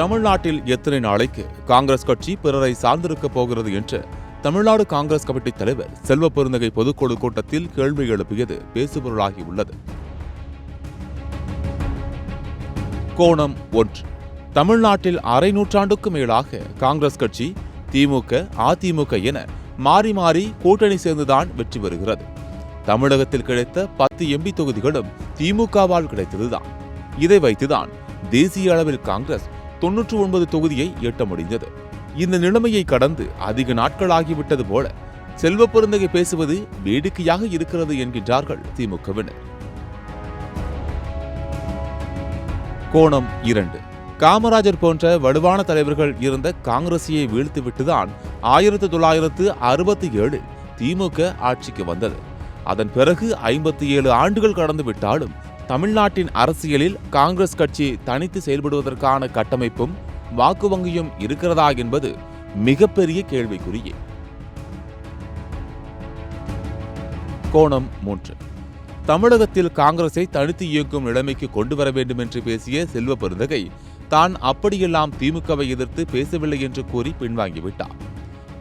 தமிழ்நாட்டில் எத்தனை நாளைக்கு காங்கிரஸ் கட்சி பிறரை சார்ந்திருக்க போகிறது என்று தமிழ்நாடு காங்கிரஸ் கமிட்டி தலைவர் செல்வ பெருந்தகை பொதுக்குழு கூட்டத்தில் கேள்வி எழுப்பியது பேசுபொருளாகியுள்ளது கோணம் ஒன்று. தமிழ்நாட்டில் அரை நூற்றாண்டுக்கு மேலாக காங்கிரஸ் கட்சி திமுக அதிமுக என மாறி மாறி கூட்டணி சேர்ந்துதான் வெற்றி பெறுகிறது. தமிழகத்தில் கிடைத்த பத்து எம்பி தொகுதிகளும் திமுகவால் கிடைத்ததுதான். இதை வைத்துதான் தேசிய அளவில் காங்கிரஸ் தொன்னூற்று ஒன்பது தொகுதியை எட்ட முடிந்தது இந்த நிலைமையை கடந்து அதிக நாட்களாகிவிட்டது போல செல்வ பெருந்தகை பேசுவது வேடிக்கையாக இருக்கிறது என்கின்றார்கள் திமுகவினர். கோணம் இரண்டு. காமராஜர் போன்ற வலுவான தலைவர்கள் இருந்த காங்கிரசியை வீழ்த்திவிட்டுதான் ஆயிரத்தி தொள்ளாயிரத்து அறுபத்தி ஏழில் திமுக ஆட்சிக்கு வந்தது. அதன் பிறகு ஐம்பத்தி ஏழு ஆண்டுகள் கடந்து விட்டாலும் தமிழ்நாட்டின் அரசியலில் காங்கிரஸ் கட்சி தனித்து செயல்படுவதற்கான கட்டமைப்பும் வாக்கு வங்கியும் இருக்கிறதா என்பது மிகப்பெரிய கேள்விக்குறியே. கோணம் மூன்று. தமிழகத்தில் காங்கிரஸை தனித்து இயக்கும் நிலைமைக்கு கொண்டு வர வேண்டும் என்று பேசிய செல்வ பெருந்தகை தான் அப்படியெல்லாம் திமுகவை எதிர்த்து பேசவில்லை என்று கூறி பின்வாங்கிவிட்டார்.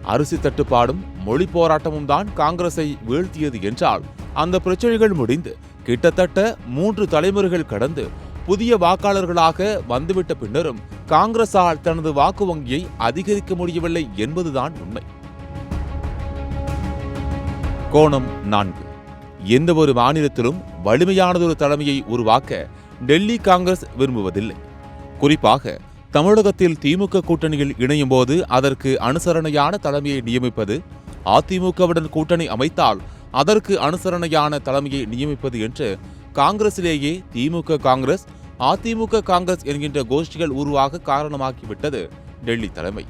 அரிசி தட்டுப்பாடும் மொழி போராட்டமும் தான் காங்கிரஸை வீழ்த்தியது என்றால் அந்த பிரச்சனைகள் முடிந்து கிட்டத்தட்ட மூன்று தலைமுறைகள் கடந்து புதிய வாக்காளர்களாக வந்துவிட்ட பின்னரும் காங்கிரஸால் தனது வாக்கு வங்கியை அதிகரிக்க முடியவில்லை என்பதுதான் உண்மை. கோணம் நான்கு. எந்த ஒரு மாநிலத்திலும் வலிமையானதொரு தலைமையை உருவாக்க டெல்லி காங்கிரஸ் விரும்புவதில்லை. குறிப்பாக தமிழகத்தில் திமுக கூட்டணியில் இணையும் போது அதற்கு அனுசரணையான தலைமையை நியமிப்பது அதிமுகவுடன் கூட்டணி அமைத்தால் அதற்கு அனுசரணையான தலைமையை நியமிப்பது என்று காங்கிரசிலேயே திமுக காங்கிரஸ் அதிமுக காங்கிரஸ் என்கின்ற கோஷ்டிகள் உருவாக காரணமாகிவிட்டது டெல்லி தலைமை.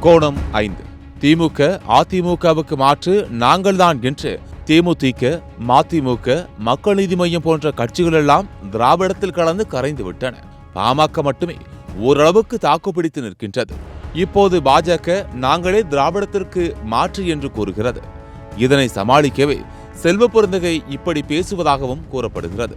கோணம் ஐந்து. திமுக அதிமுகவுக்கு மாற்று நாங்கள்தான் என்று தேமுதிக மதிமுக மக்கள் நீதி மையம் போன்ற கட்சிகள் எல்லாம் திராவிடத்தில் கலந்து கரைந்து விட்டன பாமக மட்டுமே ஓரளவுக்கு தாக்குப்பிடித்து நிற்கின்றது. இப்போது பாஜக நாங்களே திராவிடத்திற்கு மாற்று என்று கூறுகிறது. இதனை சமாளிக்கவே செல்வ இப்படி பேசுவதாகவும் கூறப்படுகிறது.